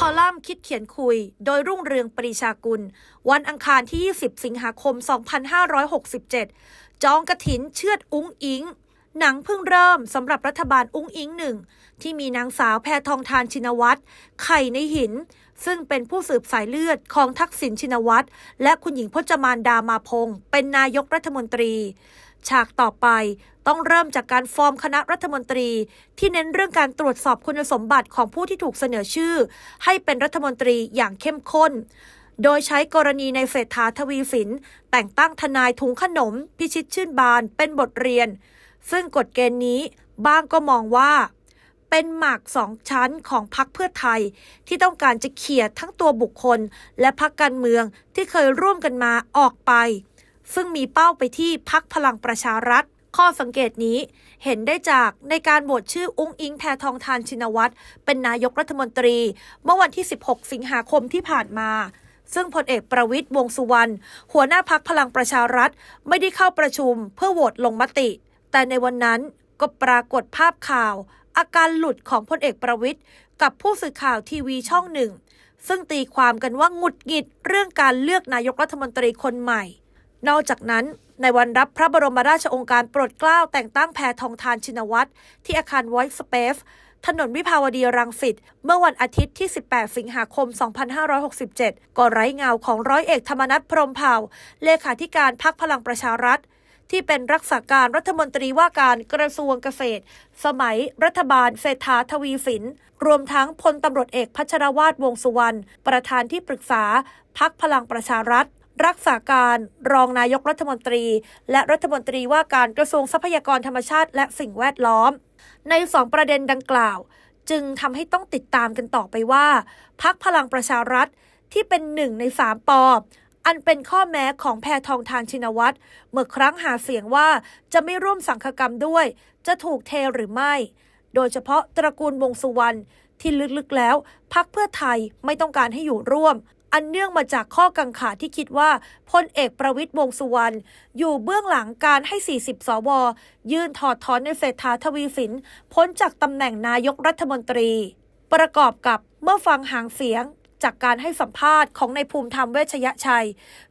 คอลัมน์คิดเขียนคุย โดยรุ่งเรืองปรีชากุล วันอังคารที่ 20 สิงหาคม 2567 จองกระถินเชือดอุ้งอิง หนังเพิ่งเริ่มสำหรับรัฐบาลอุ้งอิงหนึ่ง ที่มีนางสาวแพทองทานชินวัตรไข่ในหิน ซึ่งเป็นผู้สืบสายเลือดของทักษิณชินวัตรและคุณหญิงพจมานดามาพงศ์เป็นนายกรัฐมนตรี ฉากต่อไป ต้องเริ่มจากการฟอร์มคณะรัฐมนตรี ที่เน้นเรื่องการตรวจสอบคุณสมบัติของผู้ที่ถูกเสนอชื่อ ให้เป็นรัฐมนตรีอย่างเข้มข้น โดยใช้กรณีในเศรษฐาทวีสิน แต่งตั้งทนายถุงขนม พิชิตชื่นบานเป็นบทเรียน ซึ่งกฎเกณฑ์นี้บ้างก็มองว่าเป็นหมากสองชั้นของพรรคเพื่อไทย ที่ต้องการจะเขี่ยทั้งตัวบุคคล และพรรคการเมืองที่เคยร่วมกันมาออกไป ซึ่งมีเป้าไปที่พักพลังประชารัฐ ข้อสังเกตนี้เห็นได้จากในการโหวตชื่ออุ้งอิงแพทองทานชินวัตรเป็นนายกรัฐมนตรี เมื่อวันที่ 16 สิงหาคมที่ผ่านมา ซึ่งพลเอกประวิตยวงสุวรรณหัวหน้าพักพลังประชารัฐ ไม่ได้เข้าประชุมเพื่อโหวตลงมติ แต่ในวันนั้นก็ปรากฏภาพข่าว อาการหลุดของพลเอกประวิตยกับผู้สื่อข่าวทีวีช่องหนึ่งซึ่งตีความกันว่าหงุดหงิดเรื่องการเลือกนายกรัฐมนตรีคนใหม่ นอกจากนั้นในวันรับพระบรมราชองค์การโปรดเกล้าแต่งตั้งแพทองทานชินวัตรที่อาคาร Voice Space ถนนวิภาวดีรังสิตเมื่อวันอาทิตย์ที่ 18 สิงหาคม 2567 ก็ไร้เงาของร้อยเอกธรรมนัฐพรมเผ่า เลขาธิการพักพลังประชารัฐ ที่เป็นรักษาการรัฐมนตรีว่าการกระทรวงเกษตร สมัยรัฐบาลเศรษฐาทวีสิน รวมทั้งพลตำรวจเอกพัชรวาทวงสุวรรณ ประธานที่ปรึกษาพักพลังประชารัฐ รักษาการรองนายกรัฐมนตรี และรัฐมนตรีว่าการกระทรวงทรัพยากรธรรมชาติ และสิ่งแวดล้อม ในสองประเด็นดังกล่าว จึงทำให้ต้องติดตามกันต่อไปว่าพักพลังประชารัฐที่เป็นหนึ่งในสามปออันเป็นข้อแม้ของแพทองทานชินวัตรเมื่อครั้งหาเสียงว่าจะไม่ร่วมสังฆกรรมด้วย จะถูกเทหรือไม่ โดยเฉพาะตระกูลวงสุวรรณที่ลึกๆแล้ว พักเพื่อไทยไม่ต้องการให้อยู่ร่วมอันเนื่องมาจากข้อกังขาที่คิดว่าพลเอกประวิตยวงสุวรรณอยู่เบื้องหลังการให้ 40 สว ยื่นถอดถอนในเศรษฐาทวีสินพ้นจากตำแหน่งนายกรัฐมนตรี ประกอบกับเมื่อฟังหางเสียงจากการให้สัมภาษณ์ของในายภูมิธรรมเวชยชัย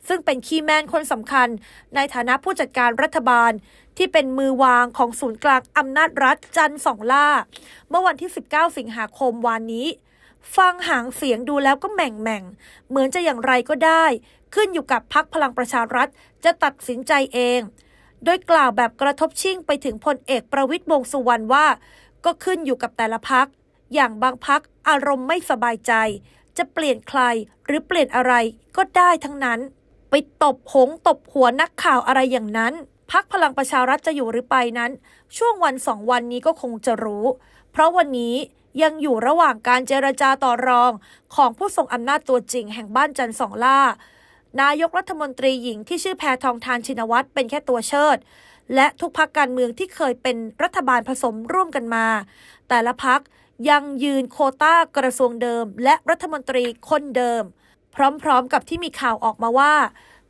ซึ่งเป็นคีย์แมนคนสำคัญ ในฐานะผู้จัดการรัฐบาล ที่เป็นมือวางของศูนย์กลางอำนาจรัฐจันทร์สองล่า เมื่อวันที่ 19 สิงหาคมวานนี้ ฟังหางเสียงดูแล้วก็แหม่งแหม่งเหมือนจะอย่างไรก็ได้ ขึ้นอยู่กับพักพลังประชารัฐจะตัดสินใจเอง โดยกล่าวแบบกระทบชิ่งไปถึงพลเอกประวิตยวงษ์สุวรรณว่า ก็ขึ้นอยู่กับแต่ละพัก อย่างบางพักอารมณ์ไม่สบายใจ จะเปลี่ยนใครหรือเปลี่ยนอะไรก็ได้ทั้งนั้น ไปตบหงตบหัวนักข่าวอะไรอย่างนั้นพักพลังประชารัฐจะอยู่หรือไปนั้น ช่วงวันสองวันนี้ก็คงจะรู้ เพราะวันนี้ ยังอยู่ระหว่างการเจรจาต่อรองของผู้ทรงอำนาจตัวจริงแห่งบ้านจันทร์สองล่า นายกรัฐมนตรีหญิงที่ชื่อแพทองทานชินวัตรเป็นแค่ตัวเชิด และทุกพักการเมืองที่เคยเป็นรัฐบาลผสมร่วมกันมา แต่ละพักยังยืนโคต้ากระทรวงเดิม และรัฐมนตรีคนเดิม พร้อมๆกับที่มีข่าวออกมาว่า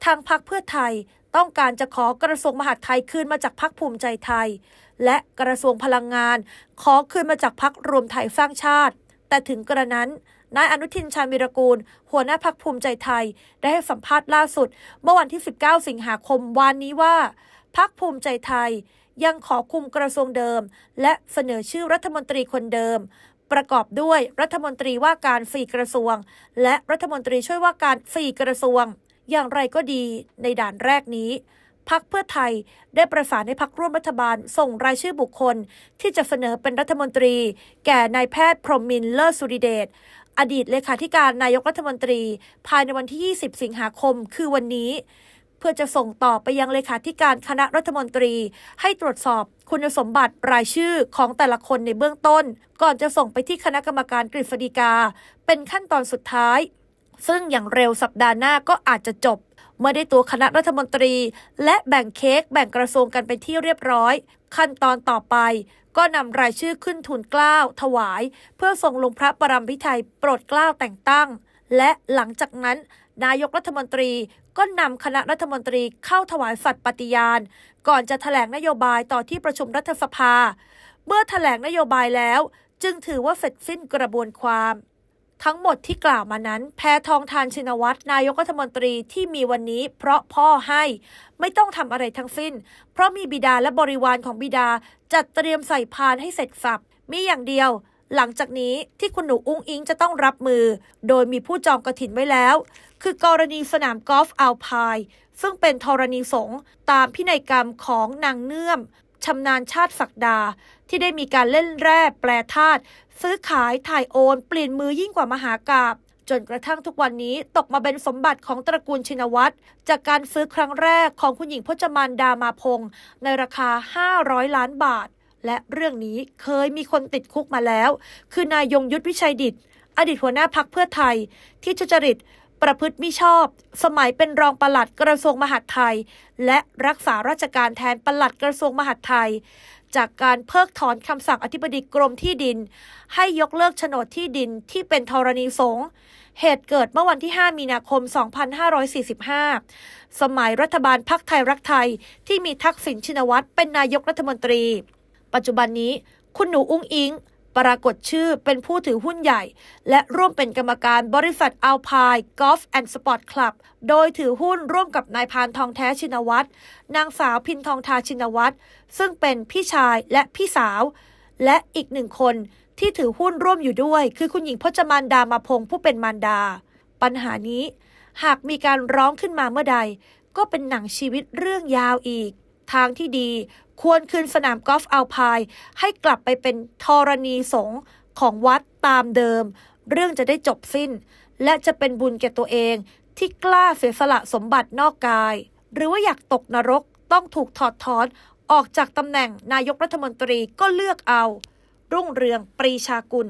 ทางพักเพื่อไทยต้องการจะขอกระทรวงมหาดไทยคืนมาจากพักภูมิใจไทย และกระทรวงพลังงาน ขอคืนมาจากพักรวมไทยสร้างชาติ แต่ถึงกระนั้นนายอนุทินชาญวิรกูล หัวหน้าพักภูมิใจไทย ได้ให้สัมภาษณ์ล่าสุด เมื่อวันที่ 19 สิงหาคมวานนี้ว่าพักภูมิใจไทย ยังขอคุมกระทรวงเดิม และเสนอชื่อรัฐมนตรีคนเดิม ประกอบด้วยรัฐมนตรีว่าการสี่กระทรวง และรัฐมนตรีช่วยว่าการสี่กระทรวง อย่างไรก็ดีในด่านแรกนี้ พักเพื่อไทยได้ประสานให้พักร่วมรัฐบาล ส่งรายชื่อบุคคล ที่จะเสนอเป็นรัฐมนตรี แก่นายแพทย์พรหมมินเลิศสุริเดชอดีตเลขาธิการนายกรัฐมนตรี ภายในวันที่ 20 สิงหาคม คือวันนี้ เพื่อจะส่งต่อไปยังเลขาธิการคณะรัฐมนตรี ให้ตรวจสอบคุณสมบัติรายชื่อของแต่ละคนในเบื้องต้น ก่อนจะส่งไปที่คณะกรรมการกฤษฎีกา เป็นขั้นตอนสุดท้าย ซึ่งอย่างเร็วสัปดาห์หน้าก็อาจจะจบ เมื่อได้ตัวคณะรัฐมนตรี และแบ่งเค้กแบ่งกระทรวงกันเป็นที่เรียบร้อย ขั้นตอนต่อไปก็นำรายชื่อขึ้นทุนเกล้าถวาย เพื่อส่งลงพระประรำพิไทยโปรดเกล้าแต่งตั้ง และหลังจากนั้น นายกรัฐมนตรีก็นำคณะรัฐมนตรีเข้าถวายสัตย์ปฏิญาณ ก่อนจะแถลงนโยบายต่อที่ประชุมรัฐสภา เมื่อแถลงนโยบายแล้ว จึงถือว่าเสร็จสิ้นกระบวนความ ทั้งหมดที่กล่าวมานั้น แพทองทานชินวัตรนายกรัฐมนตรีที่มีวันนี้ เพราะพ่อให้ ไม่ต้องทำอะไรทั้งสิ้น เพราะมีบิดาและบริวารของบิดา จัดเตรียมใส่พานให้เสร็จสับมีอย่างเดียว หลังจากนี้ที่คุณหนูอุ้งอิงจะต้องรับมือ โดยมีผู้จองกระถินไว้แล้ว คือกรณีสนามกอล์ฟอัลพายซึ่งเป็นธรณีสงฆ์ตามพินัยกรรมของนางเนื่อม ชำนาญชาติศักดา ที่ได้มีการเล่นแร่แปลธาตุซื้อขายถ่ายโอน เปลี่ยนมือยิ่งกว่ามหากาบจนกระทั่งทุกวันนี้ตกมาเป็นสมบัติของตระกูลชินวัตรจากการซื้อครั้งแรกของคุณหญิงพจมานดามาพงศ์ในราคา 500 ล้านบาท และเรื่องนี้เคยมีคนติดคุกมาแล้ว คือนายยงยุทธวิชัยดิต อดีตหัวหน้าพักเพื่อไทย ที่ทุจริต ประพฤติมิชอบ สมัยเป็นรองปลัดกระทรวงมหาดไทย และรักษาราชการแทนปลัดกระทรวงมหาดไทย จากการเพิกถอนคำสั่งอธิบดีกรมที่ดิน ให้ยกเลิกโฉนดที่ดินที่เป็นธรณีสงฆ์เหตุเกิดเมื่อวันที่ 5 มีนาคม 2545 สมัยรัฐบาลพักไทยรักไทยที่มีทักษิณชินวัตรเป็นนายกรัฐมนตรี ปัจจุบันนี้คุณหนูอุ้งอิง ปรากฏชื่อเป็นผู้ถือหุ้นใหญ่ และร่วมเป็นกรรมการบริษัทอัลพายกอล์ฟแอนด์สปอร์ตคลับ โดยถือหุ้นร่วมกับนายพานทองแท้ชินวัตร นางสาวพินทองทาชินวัตร ซึ่งเป็นพี่ชายและพี่สาว และอีกหนึ่งคนที่ถือหุ้นร่วมอยู่ด้วย คือคุณหญิงพจมานดามาพงผู้เป็นมารดา ปัญหานี้ หากมีการร้องขึ้นมาเมื่อใด ก็เป็นหนังชีวิตเรื่องยาวอีก ทางที่ดี ควรคืนสนามกอล์ฟอัลพายให้กลับไปเป็นธรณีสงฆ์ของวัดตามเดิม เรื่องจะได้จบสิ้น และจะเป็นบุญแก่ตัวเองที่กล้าเสียสละสมบัตินอกกาย หรือว่าอยากตกนรกต้องถูกถอดถอนออกจากตำแหน่งนายกรัฐมนตรีก็เลือกเอา รุ่งเรืองปรีชากุล